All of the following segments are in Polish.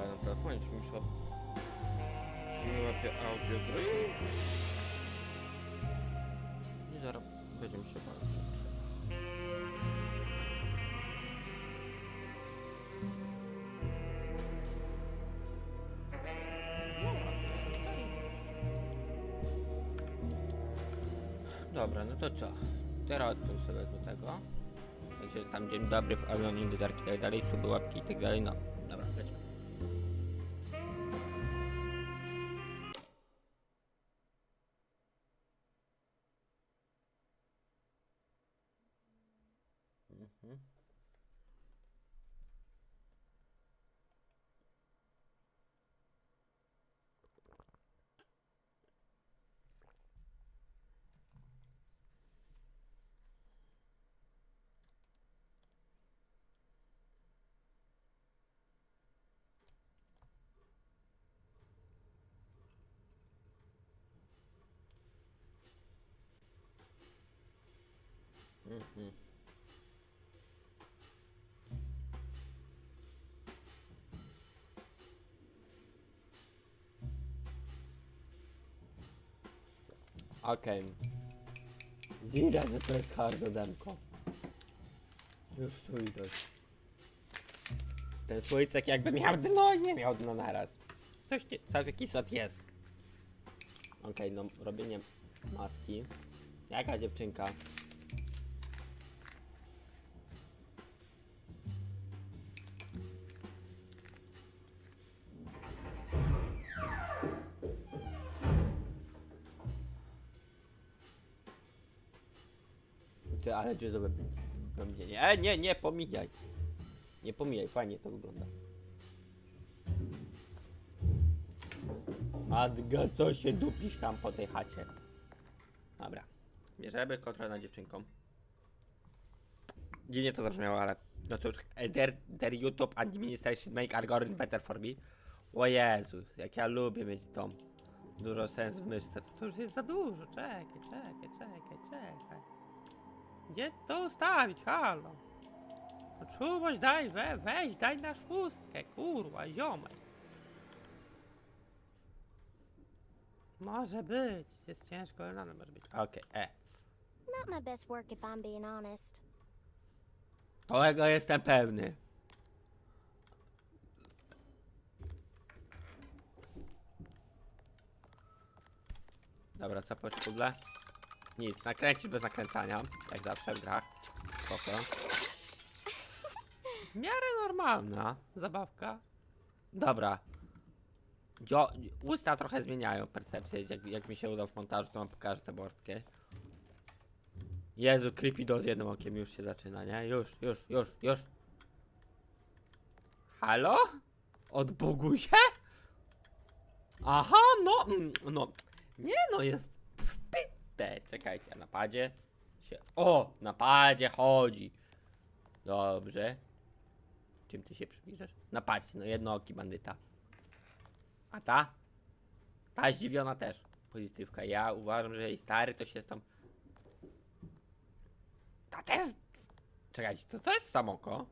Odpalę na telefonie, czy mi łapie audio gry? I zaraz będziemy się bawić. Dobra, no to co? Teraz tu sobie wezmę tego. Także tam dzień dobry w Avioning Dark i tak dalej, suby, łapki i tak dalej, no. Mhm. Okej. Widać, że to jest hardodemko. Już tu widać. Ten słoicek jakby miał dno, nie miał dno naraz. Coś nie, cały jakiś sop jest. Okej, no robienie maski. Jaka dziewczynka? Ty, ale gdzie to Nie, e, nie, nie, pomijaj. Nie pomijaj, fajnie to wygląda. Adga, co się dupisz tam po tej chacie? Dobra. Bierzemy kontrolę nad dziewczynką. Dziwnie to zabrzmiało, ale no cóż, der, der YouTube administration make algorithm better for me. O Jezus, jak ja lubię mieć tą dużo sens w myszce, to, to już jest za dużo. Czekaj, czekaj, czekaj, czekaj. Gdzie to ustawić, halo? No czułość daj, we, weź, daj na szóstkę, kurwa, ziomek. Może być, jest ciężko, ale nadal może być. Okej, e. Not my best work if I'm being honest. Tego jestem pewny. Dobra, co po szkudle? Nic, nakręcić bez nakręcania, jak zawsze w grach. Spoko. W miarę normalna zabawka. Dobra. Dzio usta trochę zmieniają percepcję, jak, jak mi się uda w montażu, to wam pokażę te borskie. Jezu, creepy z jednym okiem już się zaczyna, nie? Już, już, już, już. Halo? Odbuguj się? Aha, no, mm, no. Nie no, jest wpite. Czekajcie, a na padzie się... O, na padzie chodzi. Dobrze. Czym ty się przybliżasz? Na padzie, no jednooki bandyta. A ta? Ta zdziwiona też. Pozytywka. Ja uważam, że jej stary to się tam a to jest... Czekajcie, to, to jest samoko.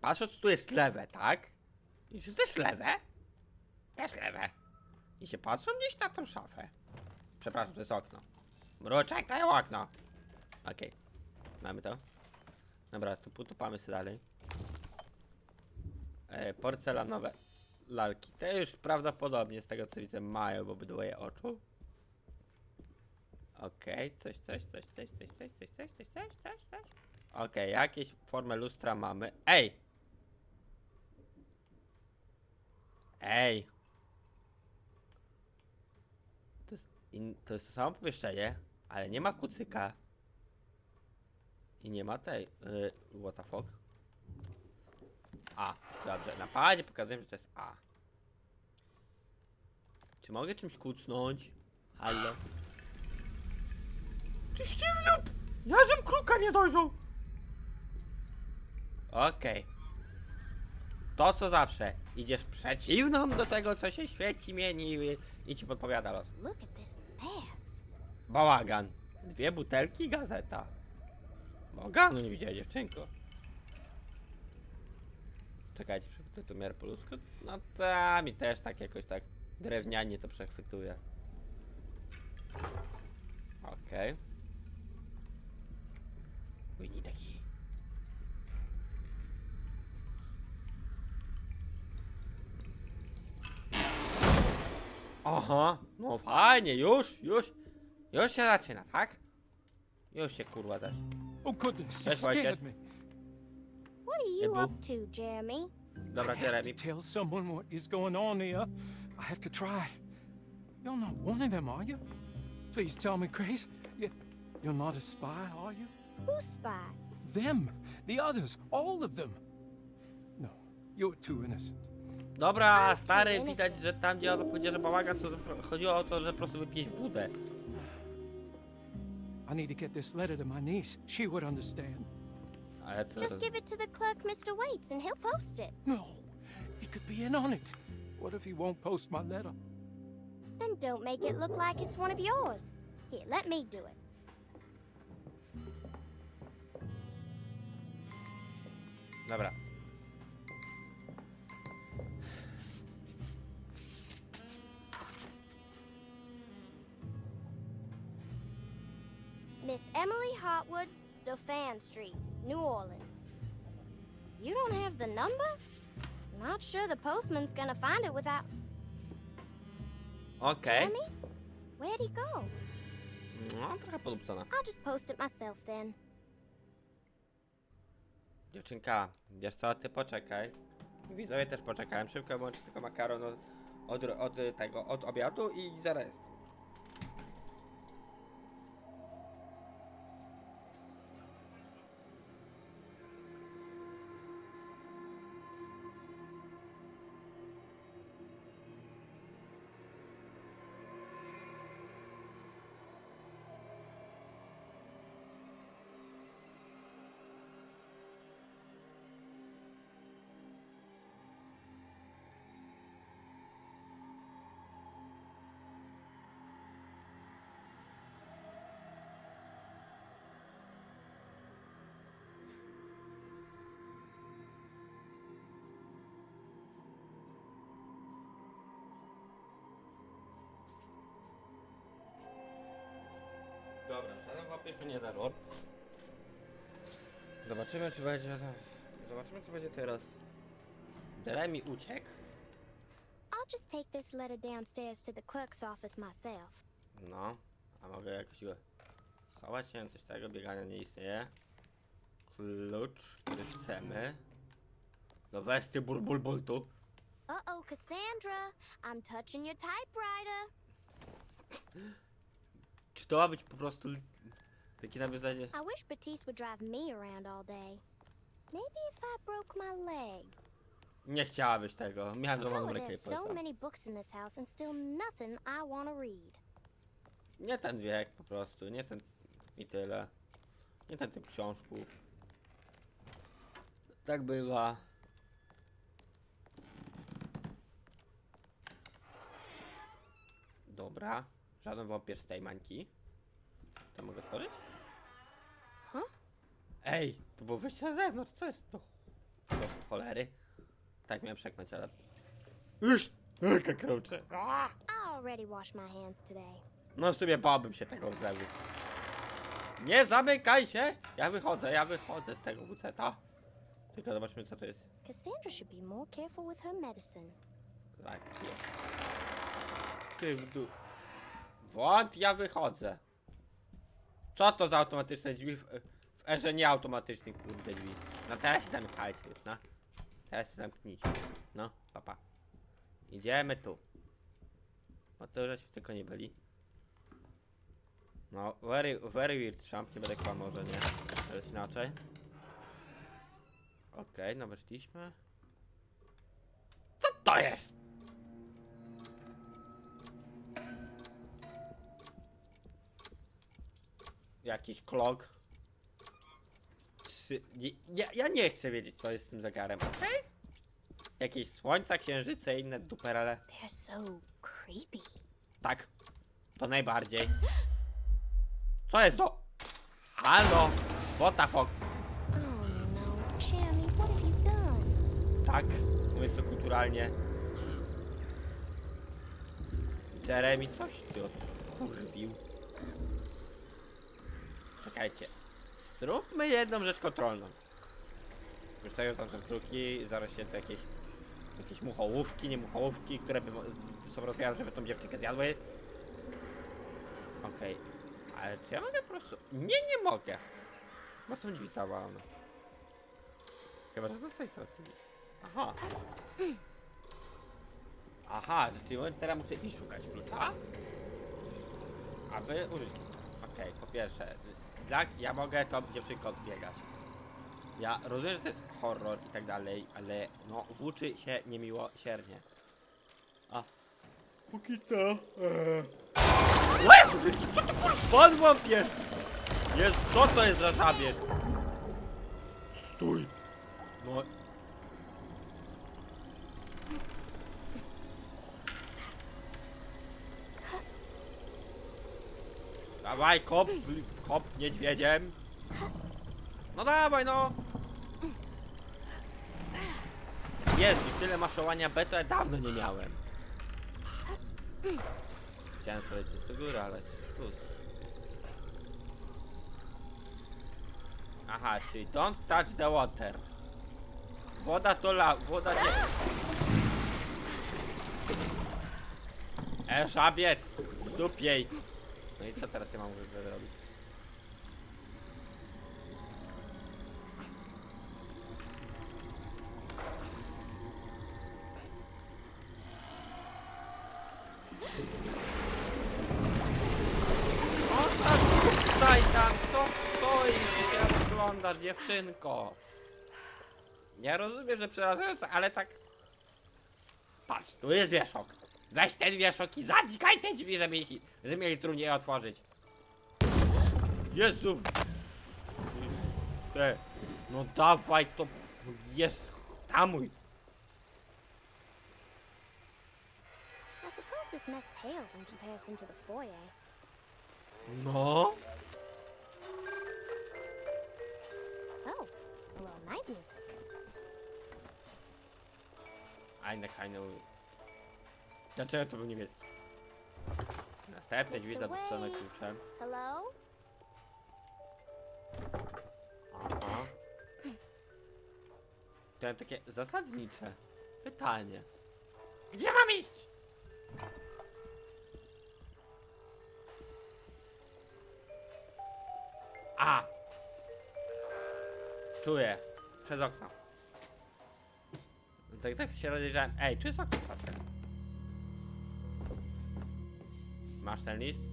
Patrząc, tu jest lewe, tak? I to jest lewe? Też lewe. I się patrzą gdzieś na tą szafę. Przepraszam, to jest okno. Mruczek, to okno. Okej. Mamy to. Dobra, to potupamy sobie dalej. E, porcelanowe lalki. Te już prawdopodobnie z tego co widzę mają obydwoje oczu. Okej, coś, coś, coś, coś, coś, coś, coś, coś, coś, coś, coś, coś. Okej, jakieś formę lustra mamy. Ej! Ej! In, to jest to samo pomieszczenie, ale nie ma kucyka. I nie ma tej. Yy, what the fuck? A, dobrze. Na padzie pokazuję, że to jest A. Czy mogę czymś kucnąć? Halo? Ty sztywniup! Ja żem kruka nie dojrzał! Okej. To co zawsze. Idziesz przeciwną do tego, co się świeci, mieni i, i ci podpowiada los. Look at this Bałagan. Dwie butelki, gazeta. Bałaganu nie widziała dziewczynko. Czekajcie, Ty tu miar po ludzku? No ta mi też tak jakoś tak drewnianie to przechwytuje. Okej. We need a. Aha, no fajnie, już, już, już się zaczyna, tak? Już się kurwa zaczyna. Oh goodness, you scared yes. me. What are Hey, you boo. up to, Jeremy? Dobra, I have Jeremy. tell someone what is going on here. I have to try. You're not one of them, are you? Please tell me, Grace. You, you're not a spy, are you? Who's spy? Them, the others, all of them. No, you're too innocent. Dobra, stary, widać, że tam gdzie on powiedział, że bałaga, to chodziło o to, że po prostu wypić wódę. I need to get this letter to my niece. She would understand. Ale Just give it to the clerk, Mr. Waits, and he'll post it. No, he could be in on it. What if he won't post my letter? Then don't make it look like it's one of yours. Here, let me do it. Dobra. Miss Emily Hotwood, Dauphin Street, New Orleans. You don't have the number? Not sure the postman's gonna find it without. Okej. Jeremy? Where'd he go? No, trochę podupcona. I'll just post it myself then. Dziewczynka, wiesz co, ty poczekaj. Widzowie też poczekałem. Szybko włączę tylko makaron od, od, od tego, od obiadu i zaraz Dobra, żaden wampir nie zerwał. Zobaczymy, czy będzie... Zobaczymy, co będzie teraz. Jeremy uciekł. I'll just take this letter downstairs to the clerk's office myself. No, a mogę jakoś go schować się, coś tego, biegania nie istnieje. Klucz, który chcemy. Do westy burbulbultu. Uh oh, Cassandra. I'm touching your typewriter. Czy to ma być po prostu takie nawiązanie? I wish Batiste would drive me around all day. Maybe if I broke my leg. Nie chciałabyś tego. Miałem Oh, złamaną rękę i there's so polecam. many books in this house and still nothing I want to read. Nie ten wiek po prostu, nie ten i tyle. Nie ten typ książków. Tak bywa. Dobra. Żaden wampir z tej mańki. To mogę otworzyć? Huh? Ej, to było wyjście na zewnątrz, co jest to? Do cholery. Tak miałem przeknąć, ale... Już! Jaka krucze. I already washed my hands today. No w sumie bałbym się tego zlewu. Nie zamykaj się! Ja wychodzę, ja wychodzę z tego WC-ta. Tylko zobaczmy co to jest. Cassandra should be more careful with her medicine. Takie. Ty w dół. Włącz, ja wychodzę. Co to za automatyczne drzwi w, w erze nieautomatycznych kurde drzwi? No teraz się zamykajcie już, no. Teraz się zamknijcie. No, papa. Idziemy tu. No to żeśmy tylko nie byli. No, very, very weird champ, nie będę kłamał, że nie. To jest inaczej. Okej, no weszliśmy. Co to jest? Jakiś klok. Czy... nie- Ja, ja nie chcę wiedzieć, co jest z tym zegarem, okej? Jakieś słońca, księżyce i inne duperele. They're so creepy. Tak. To najbardziej. Co jest to? Halo? What the fuck? Oh no, Jeremy, what have you done? Tak. Mówiąc to kulturalnie. Jeremy, coś ty odkurwił. Czekajcie. Zróbmy jedną rzecz kontrolną. Że tam są kruki, zaraz się to jakieś jakieś muchołówki, nie muchołówki, które by są rozmiaru, żeby tą dziewczynkę zjadły. Okej, ale czy ja mogę po prostu... Nie, nie mogę. Bo są drzwi zawalone. Chyba, że to z tej strony. Aha. Aha, czyli teraz muszę iść szukać klucza. Aby użyć. Okej, po pierwsze, jak ja mogę tą dziewczynkę odbiegać? Ja rozumiem, że to jest horror i tak dalej, ale no włóczy się niemiłosiernie. A. Póki to... Eee. Co to kurwa wampir? Jest, co to jest za żabiec? Stój. No. Dawaj, kop, kop niedźwiedziem. No dawaj, no. Jezu, tyle maszowania B to ja dawno nie miałem. Chciałem polecieć do góry, ale sztus. Aha, czyli don't touch the water. Woda to la... woda nie... E, żabiec! Dupiej! No i co teraz ja mam zrobić? Daj tam, co stoisz i się oglądasz, dziewczynko? Nie rozumiem, że przerażające, ale tak... Patrz, tu jest wieszok. Weź ten wieszok i zadzikaj te drzwi, żeby, ich, żeby mieli trudniej otworzyć. Jezu! Te, no dawaj to... Jest... Tamuj! I suppose this mess pales in comparison to the foyer. No? A little night music. Eine keine... Dlaczego to był niebieski? Następne drzwi Mr. zaduszone Waits. kluczem. Hello? Aha. To mam takie zasadnicze pytanie. Gdzie mam iść? A! Czuję. Przez okno. Tak, tak się rozejrzałem. Ej, tu jest okno, patrzę. Masz ten list?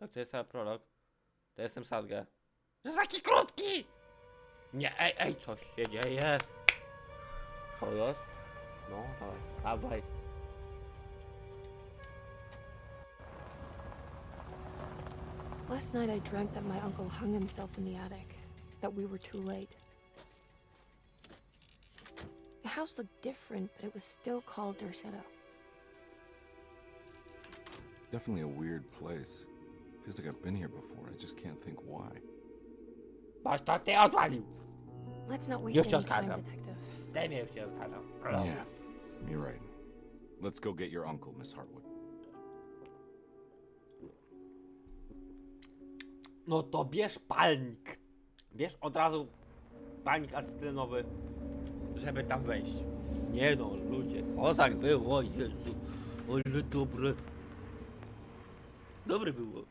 Jak to jest prolog? To jestem Sadgę. Że taki krótki! Nie, ej, ej, coś się dzieje. No, dawaj, dawaj. Last night I dreamt that my uncle hung himself in the attic, that we were too late. The house looked different, but it was still called Dorsetto. Definitely a weird place. Feels like I've been here before. I just can't think why. Boś to ty odwalił! Let's not waste Już any time, detective. Już. Yeah, you're right. Let's go get your uncle, Miss Hartwood. No to bierz palnik. Bierz od razu palnik acetynowy, żeby tam wejść. Nie no, ludzie, kozak było, Jezu. Ale dobre. Dobre było.